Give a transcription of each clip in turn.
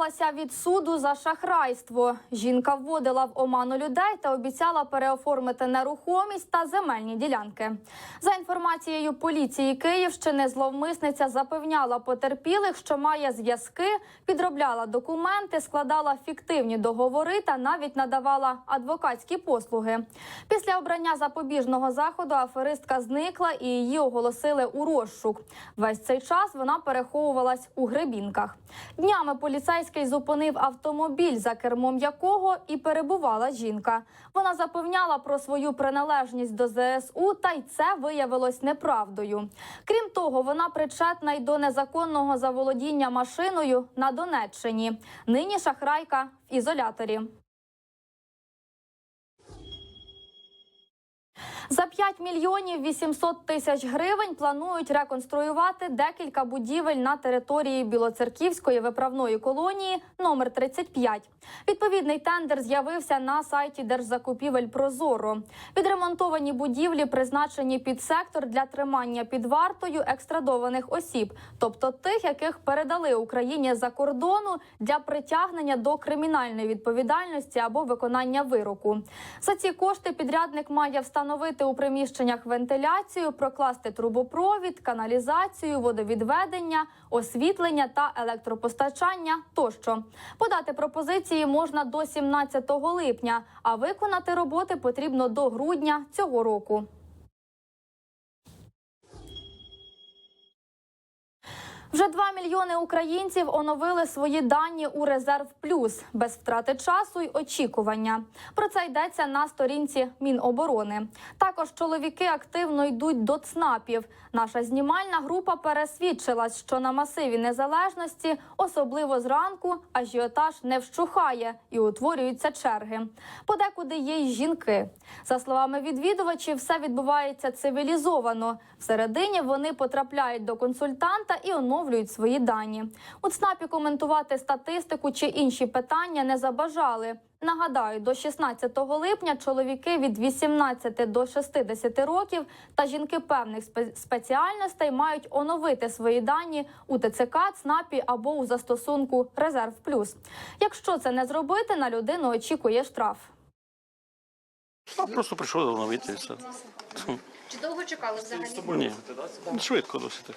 Ховалася від суду за шахрайство. Жінка вводила в оману людей та обіцяла переоформити нерухомість та земельні ділянки. За інформацією поліції Київщини, зловмисниця запевняла потерпілих, що має зв'язки, підробляла документи, складала фіктивні договори та навіть надавала адвокатські послуги. Після обрання запобіжного заходу аферистка зникла і її оголосили у розшук. Весь цей час вона переховувалась у гребінках. Днями поліцейський зупинив автомобіль, за кермом якого і перебувала жінка. Вона запевняла про свою приналежність до ЗСУ, та й це виявилось неправдою. Крім того, вона причетна й до незаконного заволодіння машиною на Донеччині. Нині шахрайка в ізоляторі. За 5 мільйонів 800 тисяч гривень планують реконструювати декілька будівель на території Білоцерківської виправної колонії номер 35. Відповідний тендер з'явився на сайті Держзакупівель Прозоро. Відремонтовані будівлі призначені під сектор для тримання під вартою екстрадованих осіб, тобто тих, яких передали Україні за кордону для притягнення до кримінальної відповідальності або виконання вироку. За ці кошти підрядник має встановити у приміщеннях вентиляцію, прокласти трубопровід, каналізацію, водовідведення, освітлення та електропостачання тощо. Подати пропозиції можна до 17 липня, а виконати роботи потрібно до грудня цього року. Вже 2 мільйони українців оновили свої дані у резерв плюс без втрати часу й очікування. Про це йдеться на сторінці Міноборони. Також чоловіки активно йдуть до ЦНАПів. Наша знімальна група пересвідчилась, що на масиві незалежності, особливо зранку, ажіотаж не вщухає і утворюються черги. Подекуди є й жінки. За словами відвідувачів, все відбувається цивілізовано. Всередині вони потрапляють до консультанта і оновлюють свої дані. У ЦНАПі коментувати статистику чи інші питання не забажали. Нагадаю, до 16 липня чоловіки від 18 до 60 років та жінки певних спеціальностей мають оновити свої дані у ТЦК, ЦНАПі або у застосунку Резерв Плюс. Якщо це не зробити, на людину очікує штраф. А просто прийшов оновити і все. Чи довго чекали взагалі? Ні, швидко досить.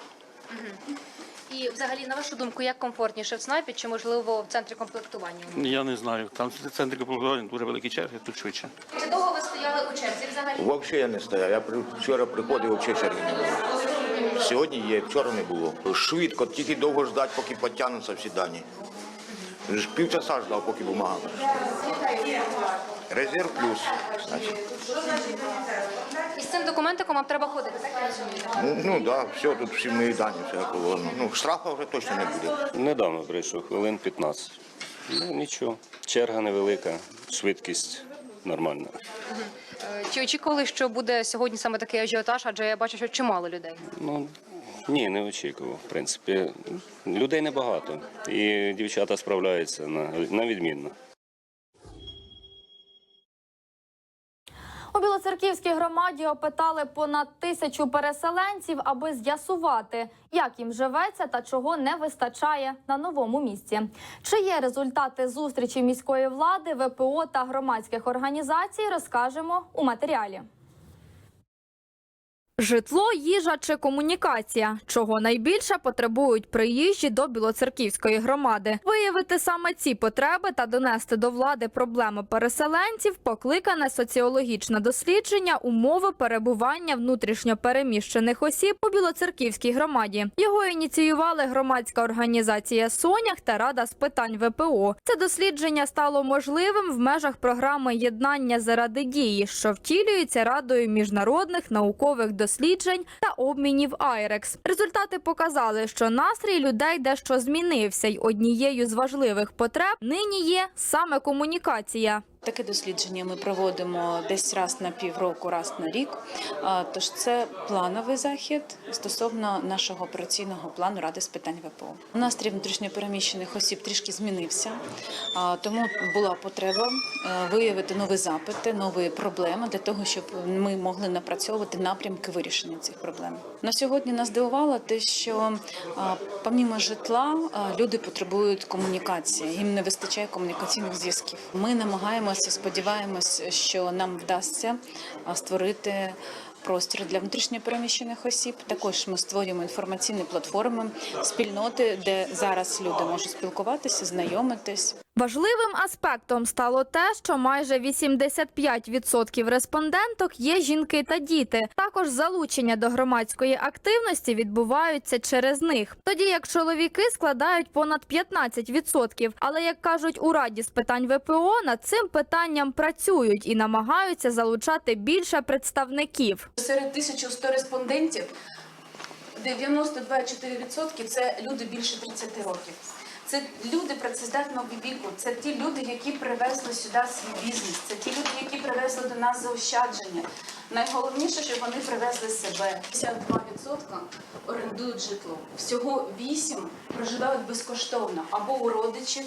І взагалі, на вашу думку, як комфортніше в СНАПі чи можливо в центрі комплектування? Я не знаю. Там в центрі комплектування дуже великі черги, тут швидше. Чи довго ви стояли у черзі взагалі? Взагалі я не стояв. Я вчора приходив, взагалі черги не було. Сьогодні є, вчора не було. Швидко, тільки довго ждати, поки підтягнуться всі дані. Півчаса ждав, поки бумага. Резерв плюс. Значить. З цим документиком вам треба ходити, так? Ну так, да, все, тут всі мої дані, все як положено. Ну, штрафа вже точно не буде. Недавно прийшов, хвилин 15. Ну нічого, черга невелика, швидкість нормальна. Чи очікували, що буде сьогодні саме такий ажіотаж, адже я бачу, що чимало людей. Ну ні, не очікував. В принципі, людей небагато. І дівчата справляються на, на відмінно. Білоцерківській громаді опитали понад тисячу переселенців, аби з'ясувати, як їм живеться та чого не вистачає на новому місці. Чи є результати зустрічі міської влади, ВПО та громадських організацій, розкажемо у матеріалі. Житло, їжа чи комунікація, чого найбільше потребують приїжджі до Білоцерківської громади. Виявити саме ці потреби та донести до влади проблеми переселенців покликане соціологічне дослідження умови перебування внутрішньо переміщених осіб у Білоцерківській громаді. Його ініціювали громадська організація Сонях та Рада з питань ВПО. Це дослідження стало можливим в межах програми єднання заради дії, що втілюється радою міжнародних наукових досліджень та обмінів Айрекс. Результати показали, що настрій людей дещо змінився, й однією з важливих потреб нині є саме комунікація. Таке дослідження ми проводимо десь раз на півроку, раз на рік. Тож це плановий захід стосовно нашого операційного плану Ради з питань ВПО. Настрій внутрішньопереміщених осіб трішки змінився, тому була потреба е, виявити нові запити, нові проблеми для того, щоб ми могли напрацьовувати напрямки вирішення цих проблем. На сьогодні нас здивувало те, що помімо житла люди потребують комунікації. Їм не вистачає комунікаційних зв'язків. Ми намагаємося, сподіваємось, що нам вдасться створити. Простір для внутрішньопереміщених осіб. Також ми створюємо інформаційні платформи, спільноти, де зараз люди можуть спілкуватися, знайомитись. Важливим аспектом стало те, що майже 85% респонденток є жінки та діти. Також залучення до громадської активності відбуваються через них. Тоді як чоловіки складають понад 15%. Але як кажуть у раді з питань ВПО, над цим питанням працюють і намагаються залучати більше представників. Серед 1100 респондентів 92,4% – це люди більше 30 років. Це люди працездатного віку, це ті люди, які привезли сюди свій бізнес, це ті люди, які привезли до нас заощадження. Найголовніше, щоб вони привезли себе. 52% орендують житло. Всього 8 проживають безкоштовно або у родичів,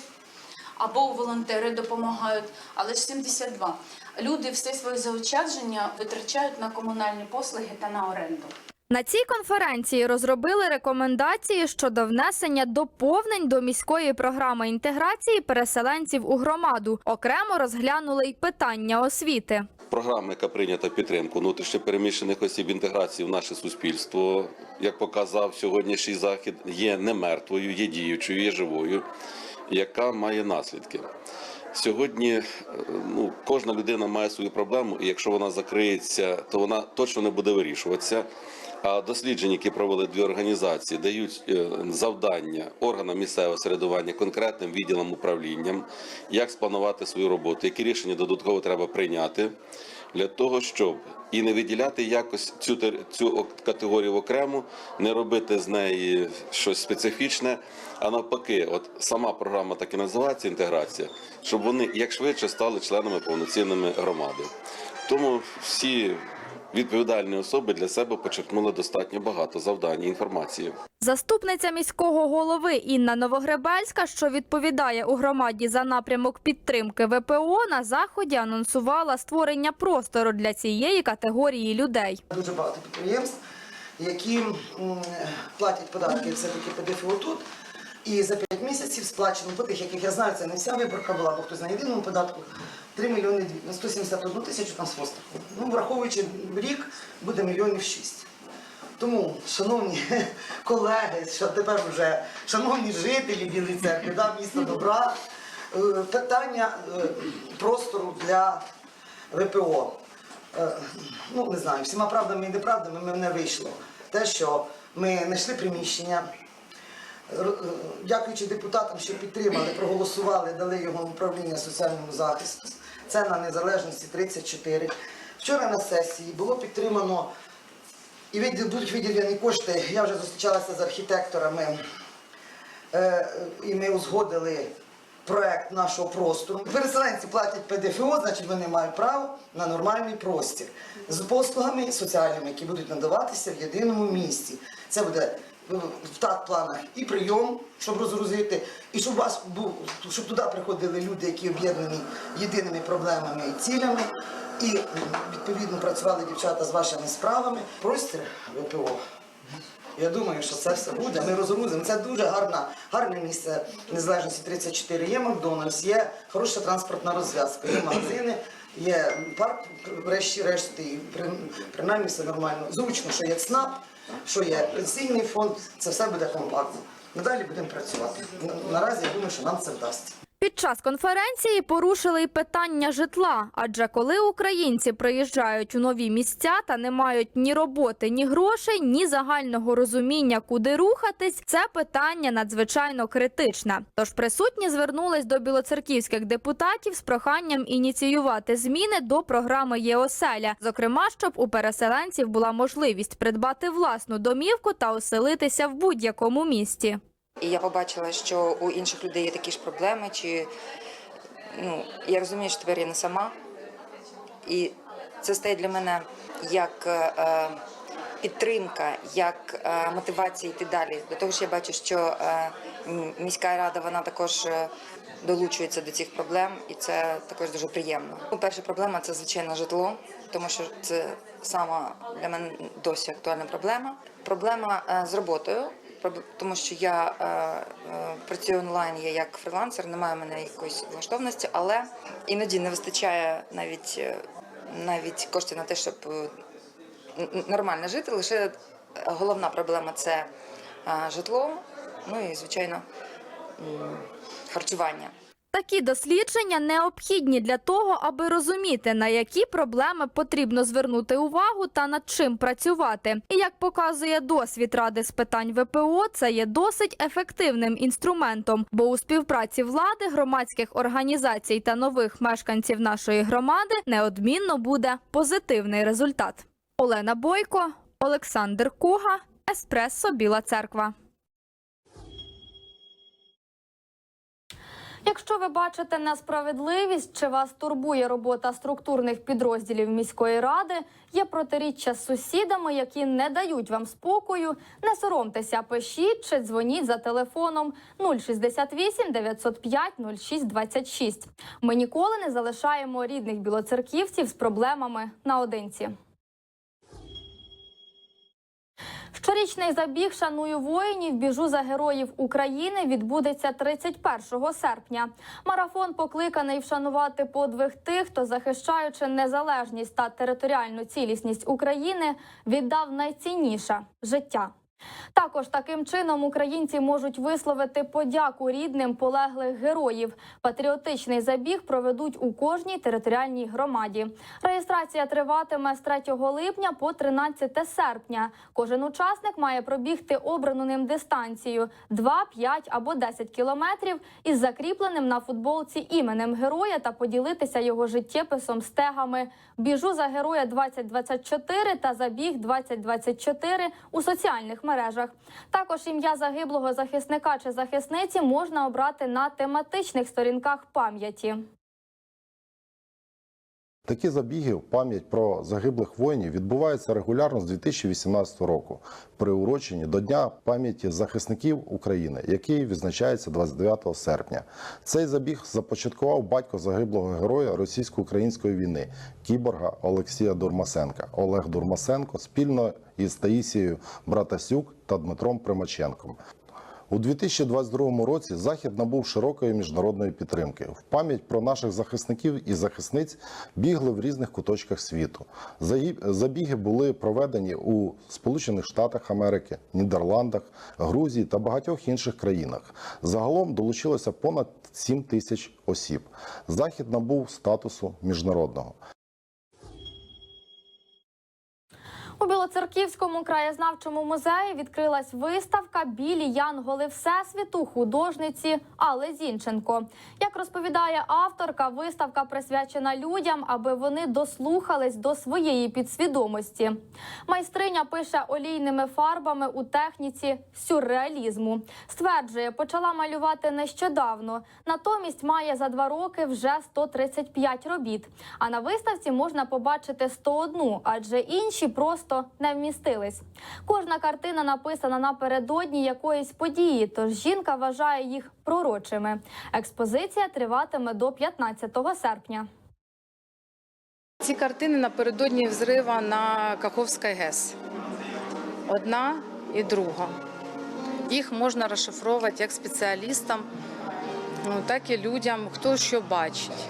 або волонтери допомагають, але ж 72. Люди все своє заощадження витрачають на комунальні послуги та на оренду. На цій конференції розробили рекомендації щодо внесення доповнень до міської програми інтеграції переселенців у громаду. Окремо розглянули й питання освіти. Програма, яка прийнята підтримку внутрішньопереміщених осіб інтеграції в наше суспільство, як показав сьогоднішній захід, є не мертвою, є діючою, є живою, яка має наслідки. Сьогодні е, ну, кожна людина має свою проблему, і якщо вона закриється, то вона точно не буде вирішуватися. А дослідження, які провели дві організації, дають е, завдання органам місцевого середування конкретним відділам управлінням, як спланувати свою роботу, які рішення додатково треба прийняти для того, щоб і не виділяти якось цю цю категорію окремо, не робити з неї щось специфічне, а навпаки, от сама програма так і називається інтеграція, щоб вони як швидше стали членами повноцінними громади. Тому всі відповідальні особи для себе почерпнули достатньо багато завдань і інформації. Заступниця міського голови Інна Новогребельська, що відповідає у громаді за напрямок підтримки ВПО, на заході анонсувала створення простору для цієї категорії людей. Дуже багато підприємств, які платять податки все-таки ПДФО тут. І за 5 місяців сплачено по тих, яких я знаю, це не вся виборка була, бо хтось на єдиному податку 3 мільйони на 171 тисячу там хвостиком. Ну, враховуючи рік, буде мільйонів 6. Тому, шановні колеги, що тепер вже шановні жителі Білої церкви, да, місто добра, е, питання е, простору для ВПО. Е, Ну, не знаю, всіма правдами і неправдами мене вийшло. Те, що ми знайшли приміщення, дякуючи депутатам, що підтримали, проголосували, дали його управління соціальному захисту. Це на незалежності 34. Вчора на сесії було підтримано і будуть виділені кошти. Я вже зустрічалася з архітекторами, е, і ми узгодили проект нашого простору. Переселенці платять ПДФО, значить вони мають право на нормальний простір з послугами соціальними, які будуть надаватися в єдиному місці. Це буде в в так планах і прийом, щоб розгрузити, і щоб вас був, щоб туди приходили люди, які об'єднані єдиними проблемами і цілями, і відповідно працювали дівчата з вашими справами. Простір ВПО. Я думаю, що це все буде. Ми розгрузимо. Це дуже гарна, гарне місце незалежності 34. Є Макдональдс, є хороша транспортна розв'язка, є магазини, є парк, врешті-решт, і при- принаймні все нормально. Зручно, що є ЦНАП, що є пенсійний фонд, це все буде компактно. Надалі будемо працювати. Наразі я думаю, що нам це вдасться. Під час конференції порушили й питання житла. Адже коли українці приїжджають у нові місця та не мають ні роботи, ні грошей, ні загального розуміння, куди рухатись, це питання надзвичайно критичне. Тож присутні звернулись до білоцерківських депутатів з проханням ініціювати зміни до програми ЄОСЕЛЯ, зокрема, щоб у переселенців була можливість придбати власну домівку та оселитися в будь-якому місті. І я побачила, що у інших людей є такі ж проблеми, чи ну, я розумію, що тепер я не сама. І це стає для мене як е, підтримка, як е, мотивація йти далі. До того ж, я бачу, що е, міська рада вона також е, долучується до цих проблем, і це також дуже приємно. Ну, Перша проблема це звичайно житло, тому що це сама для мене досі актуальна проблема. Проблема е, з роботою. Тому що я е, е, працюю онлайн, я як фрилансер, немає в мене якоїсь влаштовності, але іноді не вистачає навіть е, навіть коштів на те, щоб е, нормально жити. Лише головна проблема це е, житло, ну і звичайно харчування. Такі дослідження необхідні для того, аби розуміти, на які проблеми потрібно звернути увагу та над чим працювати. І як показує досвід ради з питань ВПО, це є досить ефективним інструментом, бо у співпраці влади, громадських організацій та нових мешканців нашої громади неодмінно буде позитивний результат. Олена Бойко, Олександр Куга, Еспресо Біла Церква. Якщо ви бачите несправедливість чи вас турбує робота структурних підрозділів міської ради, є протиріччя з сусідами, які не дають вам спокою, не соромтеся, пишіть чи дзвоніть за телефоном 068 905 06 26. Ми ніколи не залишаємо рідних білоцерківців з проблемами наодинці. Щорічний забіг Шаную воїнів біжу за героїв України відбудеться 31 серпня. Марафон покликаний вшанувати подвиг тих, хто захищаючи незалежність та територіальну цілісність України, віддав найцінніше життя. Також таким чином українці можуть висловити подяку рідним полеглих героїв. Патріотичний забіг проведуть у кожній територіальній громаді. Реєстрація триватиме з 3 липня по 13 серпня. Кожен учасник має пробігти обрану ним дистанцію 2, 5 або 10 кілометрів із закріпленим на футболці іменем героя та поділитися його життєписом з тегами Біжу за героя 2024 та забіг 2024 у соціальних мережах. Також ім'я загиблого захисника чи захисниці можна обрати на тематичних сторінках пам'яті. Такі забіги в пам'ять про загиблих воїнів відбуваються регулярно з 2018 року, приурочені до Дня пам'яті захисників України, який відзначається 29 серпня. Цей забіг започаткував батько загиблого героя російсько-української війни кіборга Олексія Дурмасенка. Олег Дурмасенко спільно із Таїсією Братасюк та Дмитром Примаченком. У 2022 році захід набув широкої міжнародної підтримки. В пам'ять про наших захисників і захисниць бігли в різних куточках світу. Забіги були проведені у Сполучених Штатах Америки, Нідерландах, Грузії та багатьох інших країнах. Загалом долучилося понад 7 тисяч осіб. Захід набув статусу міжнародного. Білоцерківському краєзнавчому музеї відкрилась виставка Білі Янголи Всесвіту художниці Алли Зінченко. Як розповідає авторка, виставка присвячена людям, аби вони дослухались до своєї підсвідомості. Майстриня пише олійними фарбами у техніці сюрреалізму. Стверджує, почала малювати нещодавно. Натомість має за два роки вже 135 робіт. А на виставці можна побачити 101, адже інші просто не вмістились. Кожна картина написана напередодні якоїсь події, тож жінка вважає їх пророчими. Експозиція триватиме до 15 серпня. Ці картини напередодні взрива на Каховській ГЕС. Одна і друга. Їх можна розшифровувати як спеціалістам, ну, так і людям, хто що бачить.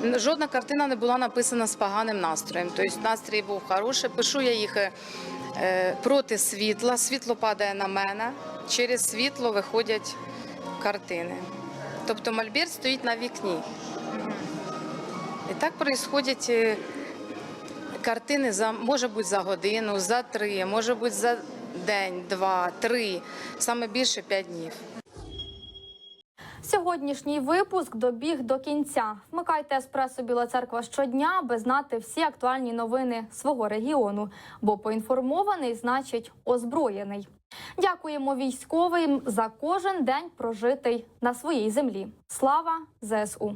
Жодна картина не була написана з поганим настроєм. Тобто настрій був хороший. Пишу я їх е, проти світла. Світло падає на мене. Через світло виходять картини. Тобто мольберт стоїть на вікні. І так происходять е, картини за може бути за годину, за три, може бути за день, два, три, саме більше п'ять днів. Сьогоднішній випуск добіг до кінця. Вмикайте еспресо Біла Церква щодня, аби знати всі актуальні новини свого регіону. Бо поінформований значить озброєний. Дякуємо військовим за кожен день прожитий на своїй землі. Слава ЗСУ!